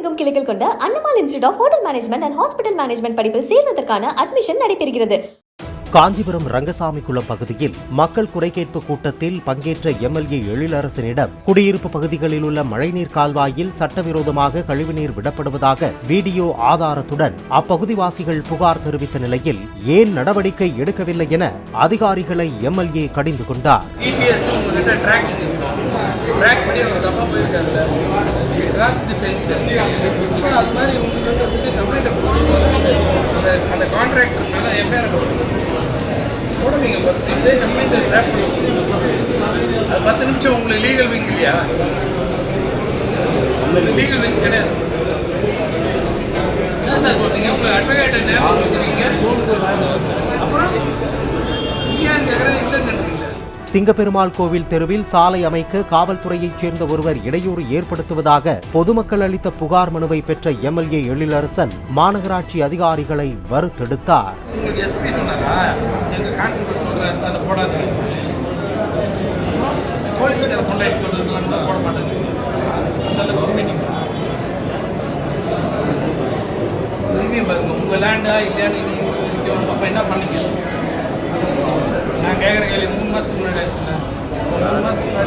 தமிழகமெங்கும் கிளைகள் கொண்ட Annamal institute of hotel management and hospital management படிப்பில் சேர்வதற்கான அட்மிஷன் நடைபெறுகிறது. காஞ்சிபுரம் ரங்கசாமிக்குளம் பகுதியில் மக்கள் குறைகேட்பு கூட்டத்தில் பங்கேற்ற எம்எல்ஏ எழிலரசனிடம் குடியிருப்பு பகுதிகளில் உள்ள மழைநீர் கால்வாயில் சட்டவிரோதமாக கழிவுநீர் விடப்படுவதாக வீடியோ ஆதாரத்துடன் அப்பகுதிவாசிகள் புகார் தெரிவித்த நிலையில் ஏன் நடவடிக்கை எடுக்கவில்லை என அதிகாரிகளை எம்எல்ஏ கடிந்து கொண்டார். கிராஸ் டிஃபென்ஸ் நீங்கள் அது மாதிரி உங்களுக்கு வந்து போடும்போது அந்த அந்த கான்ட்ராக்டர் மேலே எஃப்ஐஆர் போடுவீங்க ஃபஸ்ட் இதே கம்ப்ளைண்ட் ட்ராப் பண்ணுவோம் அது பத்து நிமிஷம் உங்களுக்கு லீகல் விங் இல்லையா? உங்களுக்கு லீகல் விங் கிடையாது. சிங்கப்பெருமாள் கோவில் தெருவில் சாலை அமைக்க காவல்துறையைச் சேர்ந்த ஒருவர் இடையூறு ஏற்படுத்துவதாக பொதுமக்கள் அளித்த புகார் மனுவை பெற்ற எம்எல்ஏ எழிலரசன் மாநகராட்சி அதிகாரிகளை வறுத்தெடுத்தார். உங்களுக்கு எஸ்பி சொன்னாரா என்ன கான்ஸ்டபிள்